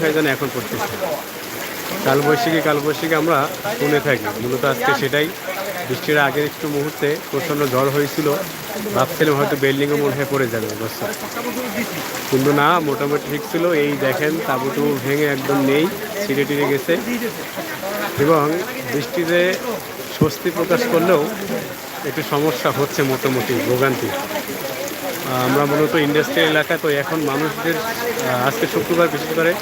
হয় যেন এখন পড়তেছে। কালবৈশাখী কালবৈশাখী আমরা শুনে থাকি। মূলত আজকে সেটাই। বৃষ্টির আগের একটু মুহূর্তে প্রচণ্ড ঝড় হয়েছিল। ভাবছিলাম হয়তো বিল্ডিংও মনে হয় পড়ে যাবে অবস্থা কিন্তু না, মোটামুটি ঠিক ছিল। এই দেখেন, তাবুটু ভেঙে একদম নেই, ছিঁড়ে টিড়ে গেছে। এবং বৃষ্টিতে স্বস্তি প্রকাশ করলেও একটু সমস্যা হচ্ছে মোটামুটি ভোগান্তি। আমরা মূলত ইন্ডাস্ট্রিয়াল এলাকা, তো এখন মানুষদের আজকে শুক্রবার বিশেষ করে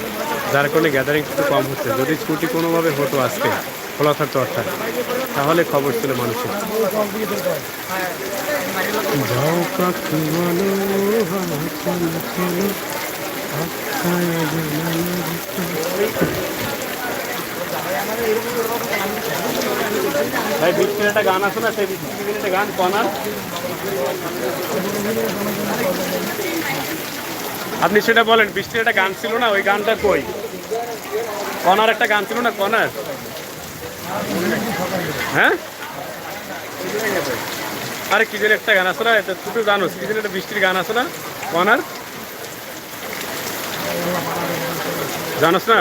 যার কারণে গ্যাদারিং একটু কম হচ্ছে। যদি ছুটি কোনোভাবে হতো আজকে খোলা থাকতো অর্থাৎ। তাহলে খবর ছিল মানুষের। ভাই একটা গান আছে না? সেই একটা গান কনার। আপনি সেটা বলেন বৃষ্টির একটা গান ছিল না? ওই গানটা কই? কনার একটা গান ছিল না, কনার? হ্যাঁ? আরে, কি একটা গান আছে না তুই জানোস, কি একটা বৃষ্টির গান আছে না, কনার? জানোস না?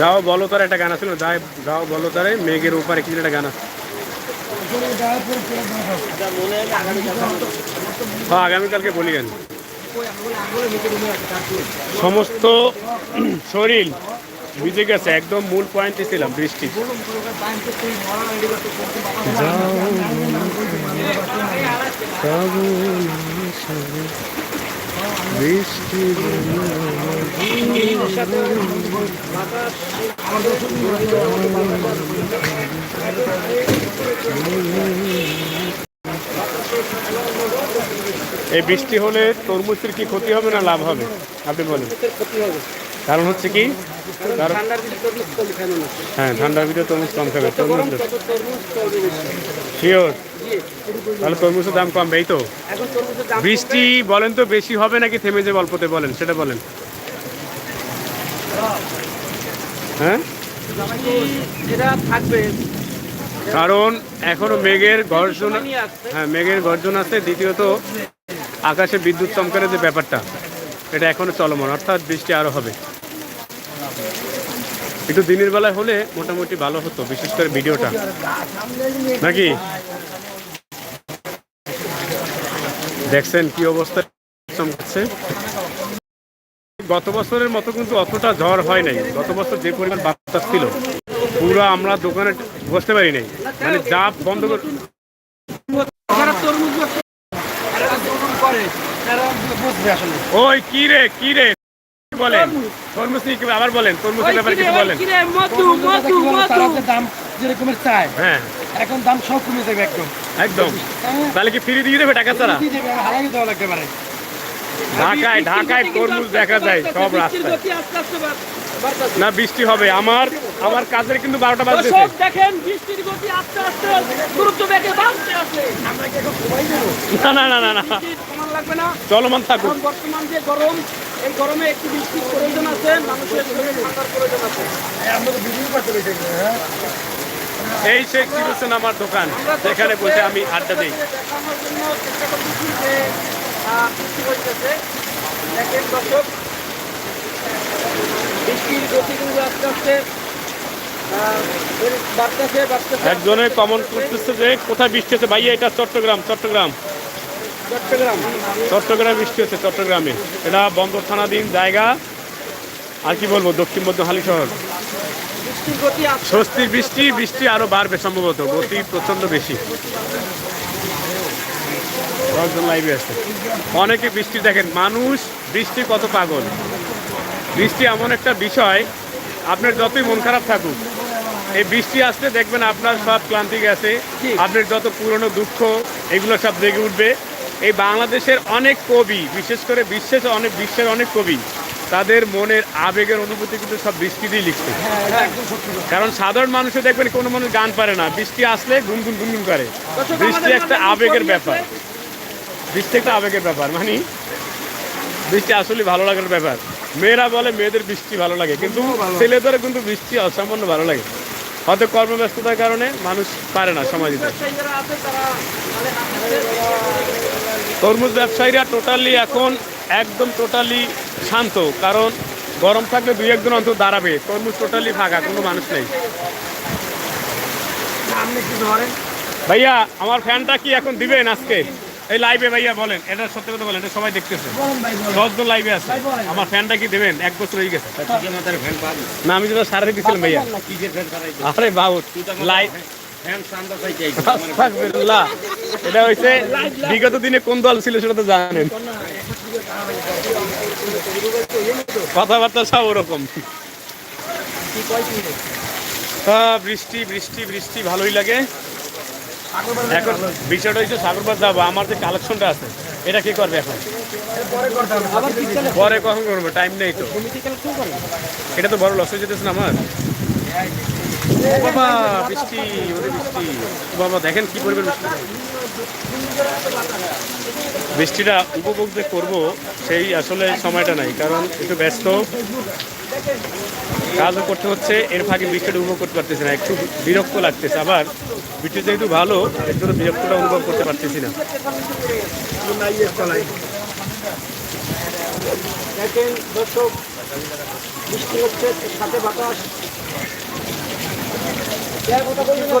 যাও বলো তার, একটা গান না, যাই, যাও বলো তারে, মেঘের উপরে কি যেন একটা গান আছে। হ্যাঁ আগামীকালকে বলি গান। সমস্ত শরীর ভিজে গেছে একদম মূল পয়েন্টে ছিলাম বৃষ্টি। বৃষ্টি এই বৃষ্টি হলে তরমুজের কি ক্ষতি হবে না লাভ হবে? আপনি বলেন। কারণ হচ্ছে কি? হ্যাঁ ঠান্ডার ভিতরে তরমুজ কম খাবে তরমুজ শিওর তাহলে তরমুজের দাম কমবে এই তো। বৃষ্টি বলেন তো বেশি হবে নাকি থেমে যাবে অল্পতে বলেন সেটা বলেন। হ্যাঁ? কারণ এখনও মেঘের গর্জন হ্যাঁ মেঘের গর্জন আছে। দ্বিতীয়ত আকাশে বিদ্যুৎ চমকানোর যে ব্যাপারটা, এটা এখনও চলমান, অর্থাৎ বৃষ্টি আরও হবে। একটু দিনের বেলায় হলে মোটামুটি ভালো হতো, বিশেষ করে ভিডিওটা। নাকি? দেখছেন কি অবস্থা? চমকাচ্ছে। গত বছরের মতো কিন্তু অতটা ঝড় হয় নাই। গত বছর যে পরিমাণ বাতাস ছিল, পুরো আমরা দোকানে বসতে পারি নাই। মানে যা বন্ধ করে যারা তরমুজ ব্যবসা যারা তরমুজ করে তারা বুঝবে আসলে ওই কি রে কি রে? বলেন। তরমুজ। নিয়ে আবার বলেন? তরমুজের ব্যাপারে কিছু বলেন। দাম যেরকমের চায় হ্যাঁ। এখন দাম সব কমে যাবে একদম। একদম। তাহলে কি ফ্রি দিয়ে দেবে টাকা ছাড়া? হারাই দেওয়া লাগতে পারে ঢাকায় ঢাকায় তরমুজ দেখা যায় সব রাস্তায়। না বৃষ্টি হবে। আমার আমার কাজের কিন্তু বারোটা দর্শক দেখেন বৃষ্টির গতি আস্তে আস্তে দ্রুত বেগে বাড়তে আছে না না না না না। লাগবে না। চলমান থাকুক। বর্তমান যে গরম এই গরমে একটু বৃষ্টির প্রয়োজন আছে মানুষের প্রয়োজন আছে। এই শেখ হোসেন আমার দোকান যেখানে বসে আমি আড্ডা দিই। দেখানোর জন্য চেষ্টা করতেছি যে বৃষ্টি হইতেছে। দেখেন দর্শক বৃষ্টির গতি কিন্তু আস্তে আস্তে বাড়তেছে বাড়তেছে। একজনে কমেন্ট করতেছে যে কোথায় বৃষ্টি হচ্ছে? ভাইয়া এটা চট্টগ্রাম চট্টগ্রাম। চট্টগ্রাম। চট্টগ্রামে বৃষ্টি হচ্ছে চট্টগ্রামে। এটা বন্দর থানাধীন জায়গা। আর কি বলব দক্ষিণ মধ্য হালি শহর। স্বস্তির বৃষ্টি বৃষ্টি আরও বাড়বে সম্ভবত গতি প্রচণ্ড বেশি। লাইভে আছে। অনেকে বৃষ্টি দেখেন মানুষ বৃষ্টি কত পাগল। বৃষ্টি এমন একটা বিষয় আপনার যতই মন খারাপ থাকুক এই বৃষ্টি আসলে দেখবেন আপনার সব ক্লান্তি গেছে আপনার যত পুরনো দুঃখ এগুলো সব জেগে উঠবে। এই বাংলাদেশের অনেক কবি বিশেষ করে বিশ্বের অনেক বিশ্বের অনেক কবি তাদের মনের আবেগের অনুভূতি কিন্তু সব বৃষ্টি দিয়ে লিখছে। কারণ সাধারণ মানুষও দেখবেন কোনো মানুষ গান পারে না। বৃষ্টি আসলে গুনগুন গুনগুন করে। বৃষ্টি একটা আবেগের ব্যাপার। বৃষ্টি একটা আবেগের ব্যাপার মানে বৃষ্টি আসলে ভালো লাগার ব্যাপার। মেয়েরা বলে মেয়েদের বৃষ্টি ভালো লাগে কিন্তু ছেলেদের কিন্তু বৃষ্টি অসামান্য ভালো লাগে। হয়তো কর্মব্যস্ততার কারণে মানুষ পারে না সময় দিতে। তরমুজ ব্যবসায়ীরা টোটালি এখন একদম টোটালি শান্ত কারণ গরম থাকলে দুই একজন অন্তত দাঁড়াবে। তরমুজ টোটালি ফাঁকা কোনো মানুষ নেই। আপনি কি ধরেন? ভাইয়া আমার ফ্যানটা কি এখন দিবেন আজকে? এই লাইভে ভাইয়া বলেন এটা সত্যি কথা বলেন এটা সবাই দেখতেছে। দশজন লাইভে আছে। আমার ফ্যানটা কি দেবেন? এক বছর হয়ে গেছে। আমাদের ফ্যান পাবি না আমি সারা দিয়েছিলাম ভাইয়া। আরে বাবু লাইভ। এটা হইছে বিগত দিনে কোন দল ছিল সেটা তো জানেন। কথাবার্তা সব ওরকম। বৃষ্টি বৃষ্টি বৃষ্টি ভালোই লাগে। এখন বিষয়টা হচ্ছে সাগরবাদ যাব, আমার যে কালেকশনটা আছে, এটা কি করবে এখন? পরে কখন করব টাইম নেই তো। এটা তো বড় লস হয়ে যেতেছে না আমার? বাবা বৃষ্টি, ওরে বৃষ্টি। বাবা দেখেন কি বৃষ্টি। বৃষ্টিটা উপভোগ যে করব, সেই আসলে সময়টা নাই, কারণ একটু ব্যস্ত। কাজও করতে হচ্ছে, এর ফাঁকে বৃষ্টিটা উপভোগ করতে পারতেছি না, একটু বিরক্ত লাগতেছে আবার। বৃষ্টি যেহেতু ভালো, এর জন্য বিরক্তটা অনুভব করতে পারতেছি না। দেখেন দর্শক, বৃষ্টি হচ্ছে, সাথে বাতাস।